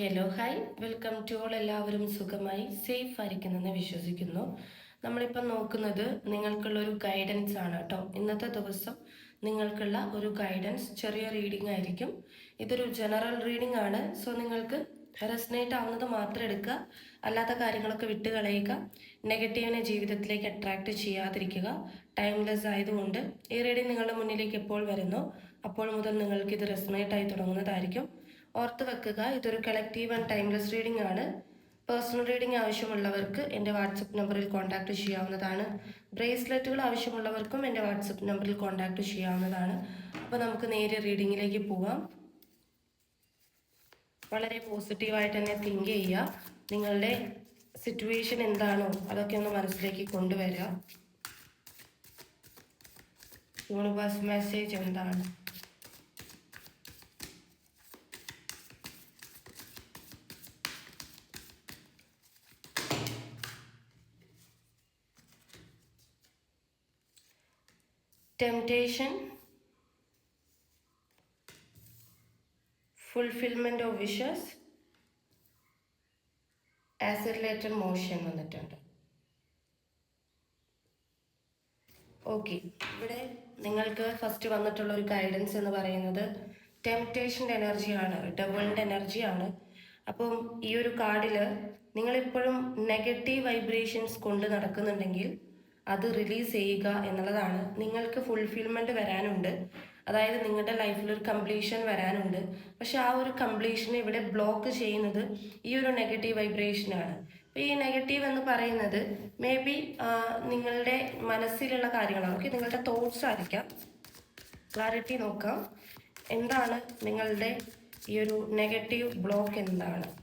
Hello hi welcome to all എല്ലാവരും സുഖമായി safe ആയിരിക്കുന്നെന്ന് വിശ്വസിക്കുന്നു. നമ്മളിപ്പോൾ നോക്കുന്നത് നിങ്ങൾക്കുള്ള ഒരു ഗൈഡൻസ് ആണ് കേട്ടോ. ഇന്നത്തെ ദിവസം നിങ്ങൾക്കുള്ള ഒരു ഗൈഡൻസ് ചെറിയ റീഡിംഗ് ആയിരിക്കും. ഇതൊരു ജനറൽ റീഡിംഗ് ആണ്. സോ നിങ്ങൾക്ക് റെസ്നേറ്റ് ആവുന്നത് മാത്രം എടുക്കുക. അല്ലാത്ത കാര്യങ്ങളൊക്കെ വിട്ട് കളയുക. നെഗറ്റീവിനെ ജീവിതത്തിലേക്ക് അട്രാക്റ്റ് ചെയ്യാതിരിക്കുക. ടൈംലെസ് ആയതുകൊണ്ട് ഈ റീഡിംഗ് നിങ്ങളുടെ മുന്നിലേക്ക് എപ്പോൾ വരുന്നു? അപ്പോൾ മുതൽ നിങ്ങൾക്ക് ഇത് റെസ്നേറ്റ് ആയി തുടങ്ങുന്നതായിരിക്കും. ഓർത്ത് വെക്കുക. ഇതൊരു കളക്റ്റീവ് ആൻഡ് ടൈംലെസ് റീഡിംഗ് ആണ്. പേഴ്സണൽ റീഡിംഗ് ആവശ്യമുള്ളവർക്ക് എന്റെ വാട്സപ്പ് നമ്പറിൽ കോൺടാക്ട് ചെയ്യാവുന്നതാണ്. ബ്രേസ്ലെറ്റുകൾ ആവശ്യമുള്ളവർക്കും എന്റെ വാട്സപ്പ് നമ്പറിൽ കോൺടാക്ട് ചെയ്യാവുന്നതാണ്. അപ്പോൾ നമുക്ക് നേരെ റീഡിങ്ങിലേക്ക് പോവാം. വളരെ പോസിറ്റീവായിട്ട് തന്നെ തിങ്ക് ചെയ്യുക. നിങ്ങളുടെ സിറ്റുവേഷൻ എന്താണോ അതൊക്കെ ഒന്ന് മനസ്സിലേക്ക് കൊണ്ടുവരിക. യൂണിവേഴ്സ് മെസ്സേജ് എന്താണ്? Temptation fulfillment of wishes accelerated motion വന്നിട്ടുണ്ട്. ഓക്കെ ഇവിടെ നിങ്ങൾക്ക് ഫസ്റ്റ് വന്നിട്ടുള്ള ഒരു ഗൈഡൻസ് എന്ന് പറയുന്നത് ടെംപ്റ്റേഷന്റെ എനർജിയാണ് ഡബിളിന്റെ എനർജിയാണ് അപ്പം ഈ ഒരു കാർഡിൽ നിങ്ങളിപ്പോഴും നെഗറ്റീവ് വൈബ്രേഷൻസ് കൊണ്ട് നടക്കുന്നുണ്ടെങ്കിൽ അത് റിലീസ് ചെയ്യുക എന്നുള്ളതാണ്. നിങ്ങൾക്ക് ഫുൾഫിൽമെന്റ് വരാനുണ്ട്. അതായത് നിങ്ങളുടെ ലൈഫിൽ ഒരു കംപ്ലീഷൻ വരാനുണ്ട്. പക്ഷെ ആ ഒരു കംപ്ലീഷനെ ഇവിടെ ബ്ലോക്ക് ചെയ്യുന്നത് ഈ ഒരു നെഗറ്റീവ് വൈബ്രേഷനാണ് അപ്പോൾ ഈ നെഗറ്റീവ് എന്ന് പറയുന്നത് മേ ബി നിങ്ങളുടെ മനസ്സിലുള്ള കാര്യങ്ങളാണ്. ഓക്കെ നിങ്ങളുടെ തോട്ട്സ് ആയിരിക്കാം. ക്ലാരിറ്റി നോക്കാം. എന്താണ് നിങ്ങളുടെ ഈ ഒരു നെഗറ്റീവ് ബ്ലോക്ക് എന്താണ്?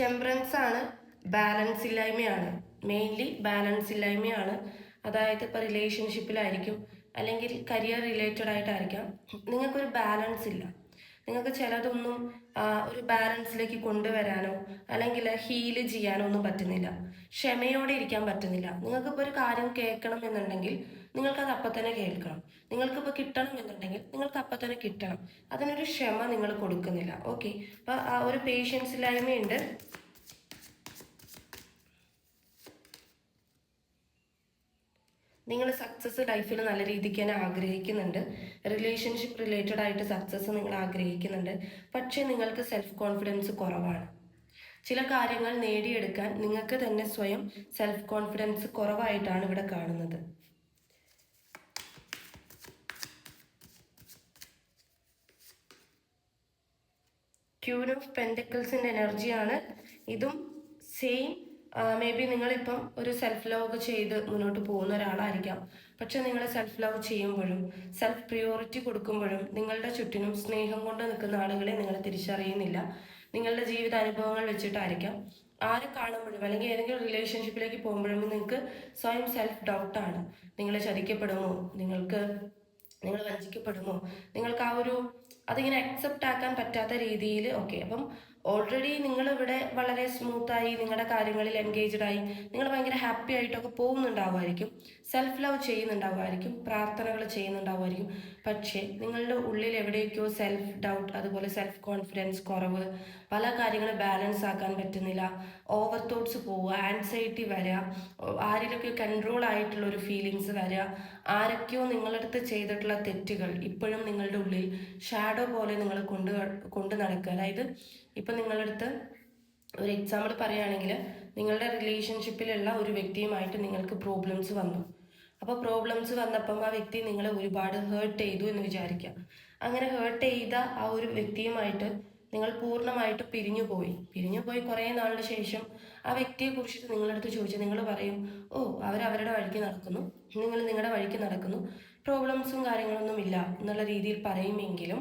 ടെമ്പറൻസ് ആണ്. ബാലൻസ് ഇല്ലായ്മയാണ്. മെയിൻലി ബാലൻസ് ഇല്ലായ്മയാണ്. അതായത് ഇപ്പോൾ റിലേഷൻഷിപ്പിലായിരിക്കും അല്ലെങ്കിൽ കരിയർ റിലേറ്റഡ് ആയിട്ടായിരിക്കാം. നിങ്ങൾക്കൊരു ബാലൻസ് ഇല്ല. നിങ്ങൾക്ക് ചിലതൊന്നും ഒരു ബാലൻസിലേക്ക് കൊണ്ടുവരാനോ അല്ലെങ്കിൽ ഹീൽ ചെയ്യാനോ ഒന്നും പറ്റുന്നില്ല. ക്ഷമയോടെ ഇരിക്കാൻ പറ്റുന്നില്ല. നിങ്ങൾക്കിപ്പോൾ ഒരു കാര്യം കേൾക്കണം എന്നുണ്ടെങ്കിൽ നിങ്ങൾക്കത് അപ്പം തന്നെ കേൾക്കണം. നിങ്ങൾക്കിപ്പോൾ കിട്ടണം എന്നുണ്ടെങ്കിൽ നിങ്ങൾക്ക് അപ്പം തന്നെ കിട്ടണം. അതിനൊരു ക്ഷമ നിങ്ങൾ കൊടുക്കുന്നില്ല. ഓക്കെ അപ്പോൾ ആ ഒരു പേഷ്യൻസ് ഇല്ലായ്മയുണ്ട്. നിങ്ങൾ സക്സസ് ലൈഫിൽ നല്ല രീതിക്ക് തന്നെ ആഗ്രഹിക്കുന്നുണ്ട്. റിലേഷൻഷിപ്പ് റിലേറ്റഡ് ആയിട്ട് സക്സസ് നിങ്ങൾ ആഗ്രഹിക്കുന്നുണ്ട്. പക്ഷേ നിങ്ങൾക്ക് സെൽഫ് കോൺഫിഡൻസ് കുറവാണ്. ചില കാര്യങ്ങൾ നേടിയെടുക്കാൻ നിങ്ങൾക്ക് തന്നെ സ്വയം സെൽഫ് കോൺഫിഡൻസ് കുറവായിട്ടാണ് ഇവിടെ കാണുന്നത്. ക്യൂൻ ഓഫ് പെന്റക്കിൾസിന്റെ എനർജിയാണ് ഇതും സെയിം മേ ബി നിങ്ങളിപ്പം ഒരു സെൽഫ് ലവ് ഒക്കെ ചെയ്ത് മുന്നോട്ട് പോകുന്ന ഒരാളായിരിക്കാം. പക്ഷെ നിങ്ങൾ സെൽഫ് ലവ് ചെയ്യുമ്പോഴും സെൽഫ് പ്രിയോറിറ്റി കൊടുക്കുമ്പോഴും നിങ്ങളുടെ ചുറ്റിനും സ്നേഹം കൊണ്ട് നിൽക്കുന്ന ആളുകളെ നിങ്ങൾ തിരിച്ചറിയുന്നില്ല. നിങ്ങളുടെ ജീവിത അനുഭവങ്ങൾ വെച്ചിട്ടായിരിക്കാം. ആരെ കാണുമ്പോഴും അല്ലെങ്കിൽ ഏതെങ്കിലും റിലേഷൻഷിപ്പിലേക്ക് പോകുമ്പോഴും നിങ്ങൾക്ക് സ്വയം സെൽഫ് ഡൗട്ടാണ് നിങ്ങൾ ചതിക്കപ്പെടുമോ? നിങ്ങൾക്ക് നിങ്ങൾ വഞ്ചിക്കപ്പെടുമോ? നിങ്ങൾക്ക് ആ ഒരു അതിങ്ങനെ അക്സെപ്റ്റ് ആക്കാൻ പറ്റാത്ത രീതിയിൽ ഓക്കെ അപ്പം ഓൾറെഡി നിങ്ങൾ ഇവിടെ വളരെ സ്മൂത്തായി നിങ്ങളുടെ കാര്യങ്ങളിൽ എൻഗേജ്ഡ് ആയി നിങ്ങൾ ഭയങ്കര ഹാപ്പി ആയിട്ടൊക്കെ പോകുന്നുണ്ടാവുമായിരിക്കും. സെൽഫ് ലവ് ചെയ്യുന്നുണ്ടാവുമായിരിക്കും പ്രാർത്ഥനകൾ ചെയ്യുന്നുണ്ടാവുമായിരിക്കും. പക്ഷേ നിങ്ങളുടെ ഉള്ളിൽ എവിടെയൊക്കെയോ സെൽഫ് ഡൗട്ട് അതുപോലെ സെൽഫ് കോൺഫിഡൻസ് കുറവ് പല കാര്യങ്ങളും ബാലൻസ് ആക്കാൻ പറ്റുന്നില്ല. ഓവർ തോട്ട്സ് പോവുക ആൻസൈറ്റി വരിക ആരിലൊക്കെ കൺട്രോൾ ആയിട്ടുള്ള ഒരു ഫീലിങ്സ് വരിക. ആരൊക്കെയോ നിങ്ങളടുത്ത് ചെയ്തിട്ടുള്ള തെറ്റുകൾ ഇപ്പോഴും നിങ്ങളുടെ ഉള്ളിൽ ഷാഡോ പോലെ നിങ്ങൾ കൊണ്ട് കൊണ്ട് നടക്കുക. അതായത് ഇപ്പം നിങ്ങളടുത്ത് ഒരു എക്സാമ്പിൾ പറയുകയാണെങ്കിൽ നിങ്ങളുടെ റിലേഷൻഷിപ്പിലുള്ള ഒരു വ്യക്തിയുമായിട്ട് നിങ്ങൾക്ക് പ്രോബ്ലംസ് വന്നു. അപ്പോൾ പ്രോബ്ലംസ് വന്നപ്പം ആ വ്യക്തി നിങ്ങളെ ഒരുപാട് ഹേർട്ട് ചെയ്തു എന്ന് വിചാരിക്കുക. അങ്ങനെ ഹേർട്ട് ചെയ്ത ആ ഒരു വ്യക്തിയുമായിട്ട് നിങ്ങൾ പൂർണമായിട്ട് പിരിഞ്ഞു പോയി. പിരിഞ്ഞു പോയി കുറേ നാളിന് ശേഷം ആ വ്യക്തിയെ കുറിച്ചിട്ട് നിങ്ങളടുത്ത് ചോദിച്ചാൽ നിങ്ങൾ പറയും ഓ അവർ അവരുടെ വഴിക്ക് നടക്കുന്നു. നിങ്ങൾ നിങ്ങളുടെ വഴിക്ക് നടക്കുന്നു. പ്രോബ്ലംസും കാര്യങ്ങളൊന്നും ഇല്ല എന്നുള്ള രീതിയിൽ പറയുമെങ്കിലും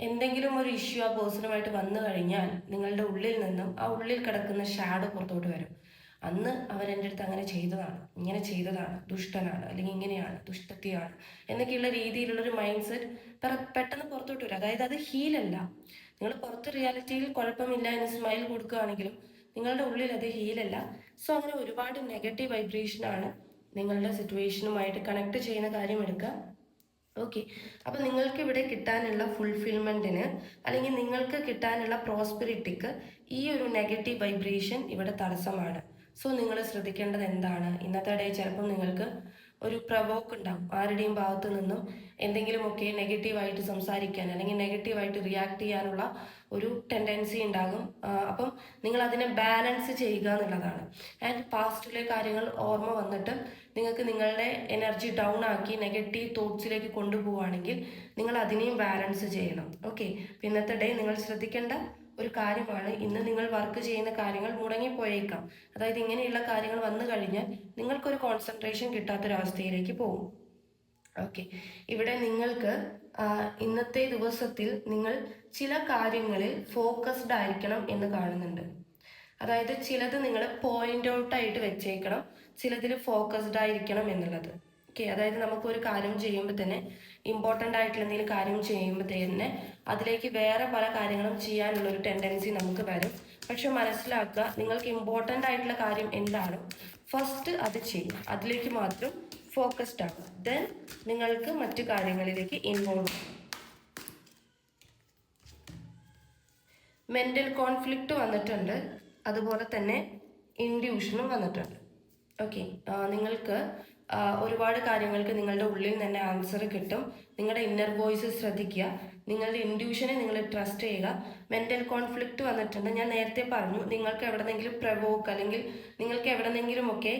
എന്തെങ്കിലും ഒരു ഇഷ്യൂ ആ പേഴ്സണുമായിട്ട് വന്നു കഴിഞ്ഞാൽ നിങ്ങളുടെ ഉള്ളിൽ നിന്നും ആ ഉള്ളിൽ കിടക്കുന്ന ഷാഡോ പുറത്തോട്ട് വരും. അന്ന് അവരെന്റെ അടുത്ത് അങ്ങനെ ചെയ്തതാണ്. ഇങ്ങനെ ചെയ്തതാണ്. ദുഷ്ടനാണ്. അല്ലെങ്കിൽ ഇങ്ങനെയാണ്. ദുഷ്ടത്തിയാണ്. എന്നൊക്കെയുള്ള രീതിയിലുള്ളൊരു മൈൻഡ് സെറ്റ് പെട്ടെന്ന് പുറത്തോട്ട് വരും. അതായത് അത് ഹീലല്ല നിങ്ങൾ പുറത്ത് റിയാലിറ്റിയിൽ കുഴപ്പമില്ല എന്ന് സ്മൈൽ കൊടുക്കുകയാണെങ്കിലും നിങ്ങളുടെ ഉള്ളിൽ അത് ഹീലല്ല സോ അങ്ങനെ ഒരുപാട് നെഗറ്റീവ് വൈബ്രേഷനാണ് നിങ്ങളുടെ സിറ്റുവേഷനുമായിട്ട് കണക്ട് ചെയ്യുന്ന കാര്യം എടുക്കുക. ഓക്കെ അപ്പോൾ നിങ്ങൾക്ക് ഇവിടെ കിട്ടാനുള്ള ഫുൾഫിൽമെന്റിന് അല്ലെങ്കിൽ നിങ്ങൾക്ക് കിട്ടാനുള്ള പ്രോസ്പെരിറ്റിക്ക് ഈ ഒരു നെഗറ്റീവ് വൈബ്രേഷൻ ഇവിടെ തടസ്സമാണ്. സോ നിങ്ങൾ ശ്രദ്ധിക്കേണ്ടത് എന്താണ്? ഇന്നത്തെ ഡേ ചിലപ്പം നിങ്ങൾക്ക് ഒരു പ്രവോക്ക് ഉണ്ടാവും. ആരുടെയും ഭാഗത്തു നിന്നും എന്തെങ്കിലുമൊക്കെ നെഗറ്റീവായിട്ട് സംസാരിക്കാൻ അല്ലെങ്കിൽ നെഗറ്റീവായിട്ട് റിയാക്ട് ചെയ്യാനുള്ള ഒരു ടെൻഡൻസി ഉണ്ടാകും. അപ്പം നിങ്ങൾ അതിനെ ബാലൻസ് ചെയ്യുക എന്നുള്ളതാണ്. ആൻഡ് പാസ്റ്റിലെ കാര്യങ്ങൾ ഓർമ്മ വന്നിട്ട് നിങ്ങൾക്ക് നിങ്ങളുടെ എനർജി ഡൗൺ ആക്കി നെഗറ്റീവ് തോട്ട്സിലേക്ക് കൊണ്ടുപോവുകയാണെങ്കിൽ നിങ്ങൾ അതിനെയും ബാലൻസ് ചെയ്യണം. ഓക്കെ ഇന്നത്തെ ഡേ നിങ്ങൾ ശ്രദ്ധിക്കേണ്ട ഒരു കാര്യമാണ്. ഇന്ന് നിങ്ങൾ വർക്ക് ചെയ്യുന്ന കാര്യങ്ങൾ മുടങ്ങിപ്പോയേക്കാം. അതായത് ഇങ്ങനെയുള്ള കാര്യങ്ങൾ വന്നു കഴിഞ്ഞാൽ നിങ്ങൾക്കൊരു കോൺസെൻട്രേഷൻ കിട്ടാത്തൊരവസ്ഥയിലേക്ക് പോകും. ഓക്കെ ഇവിടെ നിങ്ങൾക്ക് ഇന്നത്തെ ദിവസത്തിൽ നിങ്ങൾ ചില കാര്യങ്ങളിൽ ഫോക്കസ്ഡ് ആയിരിക്കണം എന്ന് കാണുന്നുണ്ട്. അതായത് ചിലത് നിങ്ങൾ പോയിന്റ് ഔട്ട് ആയിട്ട് വെച്ചേക്കണം. ചിലതിൽ ഫോക്കസ്ഡ് ആയിരിക്കണം എന്നുള്ളത്. ഓക്കെ അതായത് നമുക്ക് ഒരു കാര്യം ചെയ്യുമ്പോൾ തന്നെ ഇമ്പോർട്ടന്റ് ആയിട്ടുള്ള എന്തെങ്കിലും കാര്യം ചെയ്യുമ്പോൾ തന്നെ അതിലേക്ക് വേറെ പല കാര്യങ്ങളും ചെയ്യാനുള്ള ഒരു ടെൻഡൻസി നമുക്ക് വരും. പക്ഷെ മനസ്സിലാക്കുക നിങ്ങൾക്ക് ഇമ്പോർട്ടന്റ് ആയിട്ടുള്ള കാര്യം എന്താണ്? ഫസ്റ്റ് അത് ചെയ്യും അതിലേക്ക് മാത്രം ഫോക്കസ്ഡ് ആകുക ദെൻ നിങ്ങൾക്ക് മറ്റു കാര്യങ്ങളിലേക്ക് ഇൻവോൾവ് മെന്റൽ കോൺഫ്ലിക്റ്റ് വന്നിട്ടുണ്ട്. അതുപോലെ തന്നെ ഇൻഡ്യൂഷനും വന്നിട്ടുണ്ട്. ഓക്കെ നിങ്ങൾക്ക് ഒരുപാട് കാര്യങ്ങൾക്ക് നിങ്ങളുടെ ഉള്ളിൽ തന്നെ ആൻസർ കിട്ടും. നിങ്ങളുടെ ഇന്നർ വോയിസ് ശ്രദ്ധിക്കുക. നിങ്ങളുടെ ഇൻഡ്യൂഷനെ നിങ്ങൾ ട്രസ്റ്റ് ചെയ്യുക. മെന്റൽ കോൺഫ്ലിക്റ്റ് വന്നിട്ടുണ്ട്. ഞാൻ നേരത്തെ പറഞ്ഞു നിങ്ങൾക്ക് എവിടെന്നെങ്കിലും പ്രവോക്ക് അല്ലെങ്കിൽ നിങ്ങൾക്ക് എവിടെന്നെങ്കിലുമൊക്കെ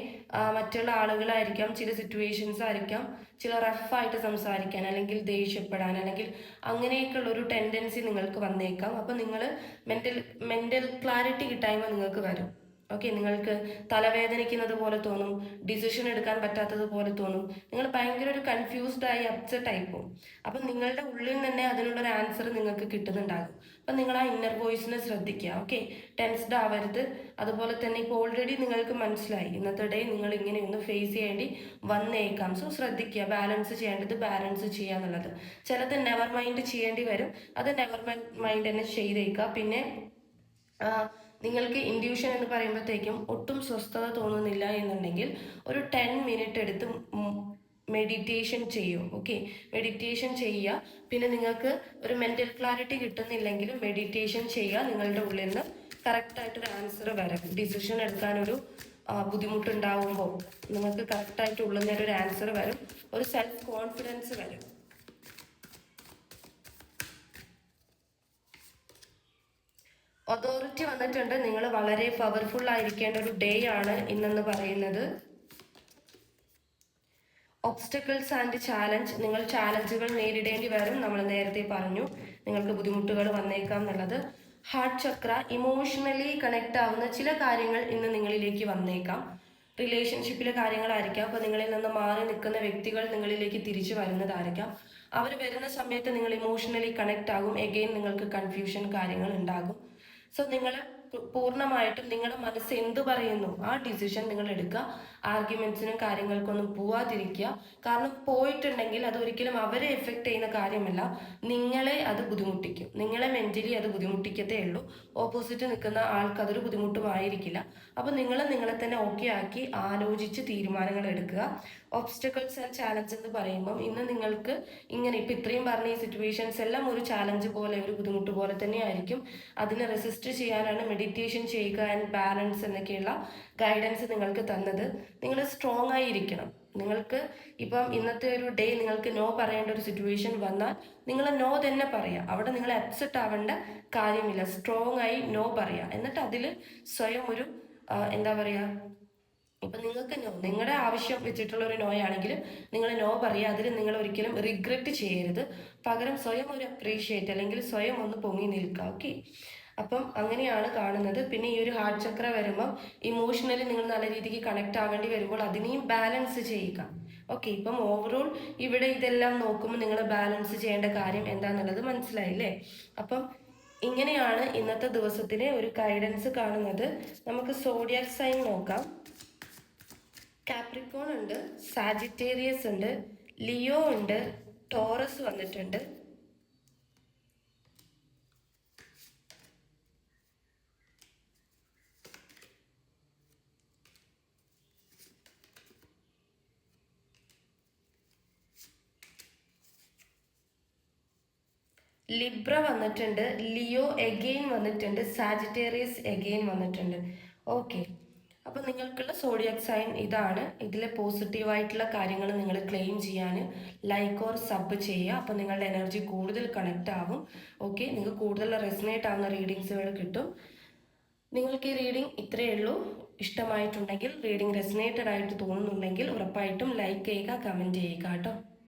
മറ്റുള്ള ആളുകളായിരിക്കാം ചില സിറ്റുവേഷൻസ് ആയിരിക്കാം ചില റഫായിട്ട് സംസാരിക്കാൻ അല്ലെങ്കിൽ ദേഷ്യപ്പെടാൻ അല്ലെങ്കിൽ അങ്ങനെയൊക്കെയുള്ള ഒരു ടെൻഡൻസി നിങ്ങൾക്ക് വന്നേക്കാം. അപ്പോൾ നിങ്ങൾ മെന്റൽ മെന്റൽ ക്ലാരിറ്റി കിട്ടായ്മ നിങ്ങൾക്ക് വരും. ഓക്കെ നിങ്ങൾക്ക് തലവേദനിക്കുന്നത് പോലെ തോന്നും ഡിസിഷൻ എടുക്കാൻ പറ്റാത്തത് പോലെ തോന്നും. നിങ്ങൾ ഭയങ്കര ഒരു കൺഫ്യൂസ്ഡ് ആയി അപ്സെറ്റ് ആയി പോകും. അപ്പം നിങ്ങളുടെ ഉള്ളിൽ തന്നെ അതിനുള്ള ഒരു ആൻസർ നിങ്ങൾക്ക് കിട്ടുന്നുണ്ടാകും. അപ്പം നിങ്ങൾ ആ ഇന്നർ വോയിസിനെ ശ്രദ്ധിക്കുക. ഓക്കെ ടെൻസ്ഡ് ആവരുത്. അതുപോലെ തന്നെ ഇപ്പോൾ ഓൾറെഡി നിങ്ങൾക്ക് മനസ്സിലായി. ഇന്നത്തെ ഡേ നിങ്ങൾ ഇങ്ങനെ ഒന്ന് ഫേസ് ചെയ്യേണ്ടി വന്നേക്കാം. സോ ശ്രദ്ധിക്കുക. ബാലൻസ് ചെയ്യേണ്ടത് ബാലൻസ് ചെയ്യുക എന്നുള്ളത്. ചിലത് നെവർ മൈൻഡ് ചെയ്യേണ്ടി വരും. അത് നെവർ മൈൻഡ് തന്നെ ചെയ്തേക്കുക. പിന്നെ നിങ്ങൾക്ക് ഇൻഡ്യൂഷൻ എന്ന് പറയുമ്പോഴത്തേക്കും ഒട്ടും സ്വസ്ഥത തോന്നുന്നില്ല എന്നുണ്ടെങ്കിൽ ഒരു ടെൻ മിനിറ്റ് എടുത്ത് മെഡിറ്റേഷൻ ചെയ്യും ഓക്കെ മെഡിറ്റേഷൻ ചെയ്യുക. പിന്നെ നിങ്ങൾക്ക് ഒരു മെന്റൽ ക്ലാരിറ്റി കിട്ടുന്നില്ലെങ്കിലും മെഡിറ്റേഷൻ ചെയ്യുക. നിങ്ങളുടെ ഉള്ളിൽ നിന്ന് കറക്റ്റായിട്ടൊരു ആൻസർ വരും. ഡിസിഷൻ എടുക്കാനൊരു ബുദ്ധിമുട്ടുണ്ടാവുമ്പോൾ നിങ്ങൾക്ക് കറക്റ്റായിട്ട് ഉള്ളിൽ ഒരു ആൻസർ വരും. ഒരു സെൽഫ് കോൺഫിഡൻസ് വരും. അതോറിറ്റി വന്നിട്ടുണ്ട്. നിങ്ങൾ വളരെ പവർഫുൾ ആയിരിക്കേണ്ട ഒരു ഡേ ആണ് ഇന്നെന്ന് പറയുന്നത്. ഒബ്സ്റ്റക്കിൾസ് ആൻഡ് ചാലഞ്ച് നിങ്ങൾ ചാലഞ്ചുകൾ നേരിടേണ്ടി വരും. നമ്മൾ നേരത്തെ പറഞ്ഞു നിങ്ങൾക്ക് ബുദ്ധിമുട്ടുകൾ വന്നേക്കാം എന്നുള്ളത്. ഹാർട്ട് ചക്ര ഇമോഷണലി കണക്ട് ആവുന്ന ചില കാര്യങ്ങൾ ഇന്ന് നിങ്ങളിലേക്ക് വന്നേക്കാം. റിലേഷൻഷിപ്പിലെ കാര്യങ്ങളായിരിക്കാം. അപ്പോൾ നിങ്ങളിൽ നിന്ന് മാറി നിൽക്കുന്ന വ്യക്തികൾ നിങ്ങളിലേക്ക് തിരിച്ചു വരുന്നതായിരിക്കാം. അവർ വരുന്ന സമയത്ത് നിങ്ങൾ ഇമോഷണലി കണക്ട് ആകും. എഗെയിൻ നിങ്ങൾക്ക് കൺഫ്യൂഷൻ കാര്യങ്ങൾ ഉണ്ടാകും. സോ നിങ്ങൾ പൂർണമായിട്ടും നിങ്ങളുടെ മനസ്സ് എന്ത് പറയുന്നു ആ ഡിസിഷൻ നിങ്ങൾ എടുക്കുക. ആർഗ്യുമെന്റ്സിനും കാര്യങ്ങൾക്കൊന്നും പോവാതിരിക്കുക. കാരണം പോയിട്ടുണ്ടെങ്കിൽ അത് ഒരിക്കലും അവരെ എഫക്റ്റ് ചെയ്യുന്ന കാര്യമല്ല. നിങ്ങളെ അത് ബുദ്ധിമുട്ടിക്കും. നിങ്ങളെ മെന്റലി അത് ബുദ്ധിമുട്ടിക്കത്തേ ഉള്ളൂ. ഓപ്പോസിറ്റ് നിൽക്കുന്ന ആൾക്ക് അതൊരു ബുദ്ധിമുട്ടുമായിരിക്കില്ല. അപ്പോൾ നിങ്ങൾ നിങ്ങളെ തന്നെ ഓക്കെ ആക്കി ആലോചിച്ച് തീരുമാനങ്ങൾ എടുക്കുക. ഒബ്സ്റ്റക്കിൾസ് ആൻഡ് ചാലഞ്ച് എന്ന് പറയുമ്പം ഇന്ന് നിങ്ങൾക്ക് ഇങ്ങനെ ഇപ്പം ഇത്രയും പറഞ്ഞ ഈ സിറ്റുവേഷൻസ് എല്ലാം ഒരു ചാലഞ്ച് പോലെ ഒരു ബുദ്ധിമുട്ട് പോലെ തന്നെ ആയിരിക്കും. അതിനെ റെസിസ്റ്റ് ചെയ്യാനാണ് മെഡിറ്റേഷൻ ചെയ്യുക ആൻഡ് ബാലൻസ് എന്നൊക്കെയുള്ള ഗൈഡൻസ് നിങ്ങൾക്ക് തന്നത്. നിങ്ങൾ സ്ട്രോങ് ആയിരിക്കണം. നിങ്ങൾക്ക് ഇപ്പം ഇന്നത്തെ ഒരു ഡേ നിങ്ങൾക്ക് നോ പറയേണ്ട ഒരു സിറ്റുവേഷൻ വന്നാൽ നിങ്ങൾ നോ തന്നെ പറയുക അവിടെ നിങ്ങൾ അപ്സെറ്റ് ആവേണ്ട കാര്യമില്ല. സ്ട്രോങ് ആയി നോ പറയുക എന്നിട്ട് അതിൽ സ്വയം ഒരു എന്താ പറയുക ഇപ്പൊ നിങ്ങൾക്ക് നോ നിങ്ങളുടെ ആവശ്യം വെച്ചിട്ടുള്ള ഒരു നോ ആണെങ്കിൽ നിങ്ങൾ നോ പറയുക അതിൽ നിങ്ങൾ ഒരിക്കലും റിഗ്രറ്റ് ചെയ്യരുത്. പകരം സ്വയം ഒരു അപ്രീഷിയേറ്റ് അല്ലെങ്കിൽ സ്വയം ഒന്ന് പൊങ്ങി നിൽക്കുക ഓക്കെ അപ്പം അങ്ങനെയാണ് കാണുന്നത്. പിന്നെ ഈ ഒരു ഹാർട്ട് ചക്ര വരുമ്പം ഇമോഷണലി നിങ്ങൾ നല്ല രീതിക്ക് കണക്ട് ആവേണ്ടി വരുമ്പോൾ അതിനെയും ബാലൻസ് ചെയ്യുക ഓക്കെ ഇപ്പം ഓവറോൾ ഇവിടെ ഇതെല്ലാം നോക്കുമ്പോൾ നിങ്ങൾ ബാലൻസ് ചെയ്യേണ്ട കാര്യം എന്താണെന്നുള്ളത് മനസ്സിലായില്ലേ അപ്പം ഇങ്ങനെയാണ് ഇന്നത്തെ ദിവസത്തിലെ ഒരു ഗൈഡൻസ് കാണുന്നത്. നമുക്ക് സോഡിയക് സൈൻ നോക്കാം. കാപ്രിക്കോൺ ഉണ്ട് സാജിറ്റേറിയസ് ഉണ്ട് ലിയോ ഉണ്ട് ടോറസ് വന്നിട്ടുണ്ട്. ലിബ്ര വന്നിട്ടുണ്ട് ലിയോ എഗെയിൻ വന്നിട്ടുണ്ട് സാജിറ്റേറിയസ് എഗെയിൻ വന്നിട്ടുണ്ട്. ഓക്കെ നിങ്ങൾക്കുള്ള സോഡിയക് സൈൻ ഇതാണ്. ഇതിലെ പോസിറ്റീവായിട്ടുള്ള കാര്യങ്ങൾ നിങ്ങൾ ക്ലെയിം ചെയ്യാൻ ലൈക്ക് ഓർ സബ് ചെയ്യുക. അപ്പോൾ നിങ്ങളുടെ എനർജി കൂടുതൽ കണക്റ്റ് ആകും ഓക്കെ നിങ്ങൾക്ക് കൂടുതൽ റെസിനേറ്റ് ആകുന്ന റീഡിങ്സുകൾ കിട്ടും. നിങ്ങൾക്ക് ഈ റീഡിംഗ് ഇത്രയേ ഉള്ളൂ. ഇഷ്ടമായിട്ടുണ്ടെങ്കിൽ റീഡിംഗ് റെസിനേറ്റഡ് ആയിട്ട് തോന്നുന്നുണ്ടെങ്കിൽ ഉറപ്പായിട്ടും ലൈക്ക് ചെയ്യുക കമന്റ് ചെയ്യുക കേട്ടോ.